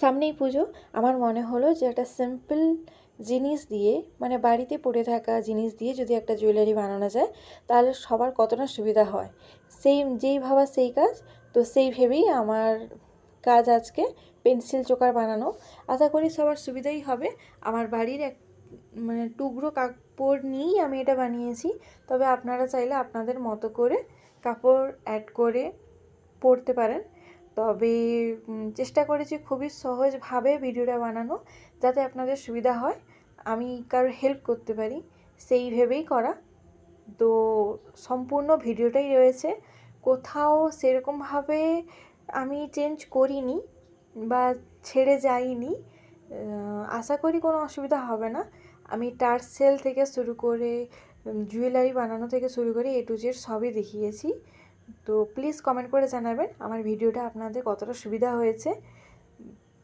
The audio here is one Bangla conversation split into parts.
সামনেই পুজো। আমার মনে হলো যে একটা সিম্পল জিনিস দিয়ে মানে বাড়িতে পড়ে থাকা জিনিস দিয়ে যদি একটা জুয়েলারি বানানো যায়, তাহলে সবার কতটা সুবিধা হয়? সেই যেই ভাবা সেই কাজ। তো সেই ভেবেই আমার কাজ আজকে পেন্সিল চোকার বানানো। আশা করি সবার সুবিধাই হবে। আমার বাড়ির এক মানে টুকরো কাপড় নিয়েই আমি এটা বানিয়েছি। তবে আপনারা চাইলে আপনাদের মতো করে কাপড় অ্যাড করে পরতে পারেন। তবে চেষ্টা করেছি খুবই সহজভাবে ভিডিওটা বানানো যাতে আপনাদের সুবিধা হয়। আমি কারোর হেল্প করতে পারি, সেই ভেবেই করা। তো, সম্পূর্ণ ভিডিওটাই রয়েছে। কোথাও সেরকমভাবে আমি চেঞ্জ করিনি বা ছেড়ে যাইনি। আশা করি কোনো অসুবিধা হবে না। আমি টার্সেল থেকে শুরু করে জুয়েলারি বানানো থেকে শুরু করে এ টু জেড সবই দেখিয়েছি। তো প্লিজ কমেন্ট করে জানাবেন, আমার ভিডিওটা আপনাদের কতটা সুবিধা হয়েছে।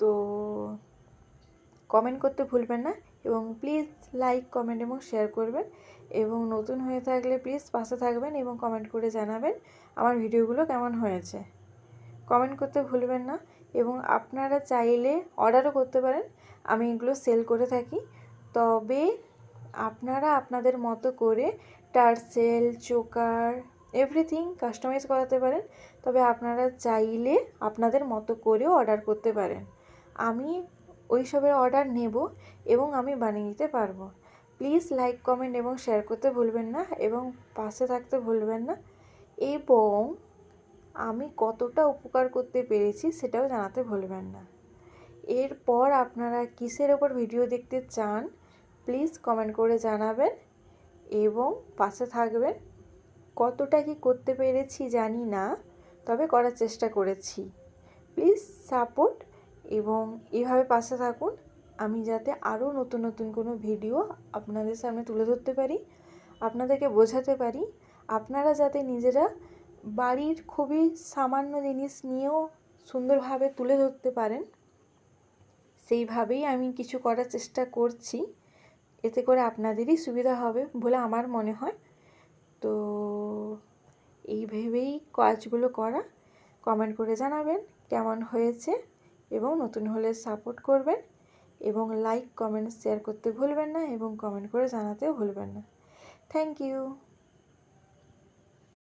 তো কমেন্ট করতে ভুলবেন না এবং প্লিজ লাইক কমেন্ট এবং শেয়ার করবেন এবং নতুন হয়ে থাকলে প্লিজ পাশে থাকবেন এবং কমেন্ট করে জানাবেন আমার ভিডিওগুলো কেমন হয়েছে। কমেন্ট করতে ভুলবেন না এবং আপনারা চাইলে অর্ডারও করতে পারেন, আমি এগুলো সেল করে থাকি। তবে আপনারা আপনাদের মতো করে টার্সেল চোকার এভরিথিং কাস্টমাইজ করাতে পারেন, তবে আপনারা চাইলে আপনাদের মতো করেও অর্ডার করতে পারেন। আমি ওইসবের অর্ডার নেব এবং আমি বানিয়ে দিতে পারব। প্লিজ লাইক, কমেন্ট এবং শেয়ার করতে ভুলবেন না এবং পাশে থাকতে ভুলবেন না। এবং আমি কতটা উপকার করতে পেরেছি সেটাও জানাতে ভুলবেন না। এরপর আপনারা কিসের ওপর ভিডিও দেখতে চান, প্লিজ কমেন্ট করে জানাবেন এবং পাশে থাকবেন। কতটা কি করতে পেরেছি জানি না, তবে করার চেষ্টা করেছি। প্লিজ সাপোর্ট এবং এভাবে পাশে থাকুন। আমি যাতে আরও নতুন নতুন কোনো ভিডিও আপনাদের সামনে তুলে ধরতে পারি, আপনাদেরকে বোঝাতে পারি। আপনারা যাতে নিজেরা বাড়ির খুবই সামান্য জিনিস নিয়েও সুন্দরভাবে তুলে ধরতে পারেন, সেইভাবেই আমি কিছু করার চেষ্টা করছি। এতে করে আপনাদেরই সুবিধা হবে বলে আমার মনে হয়। তো এই ভেবেই কাজগুলো করা। কমেন্ট করে জানাবেন কেমন হয়েছে এবং নতুন হলে সাপোর্ট করবেন এবং লাইক, কমেন্ট, শেয়ার করতে ভুলবেন না এবং কমেন্ট করে জানাতেও ভুলবেন না। Thank you.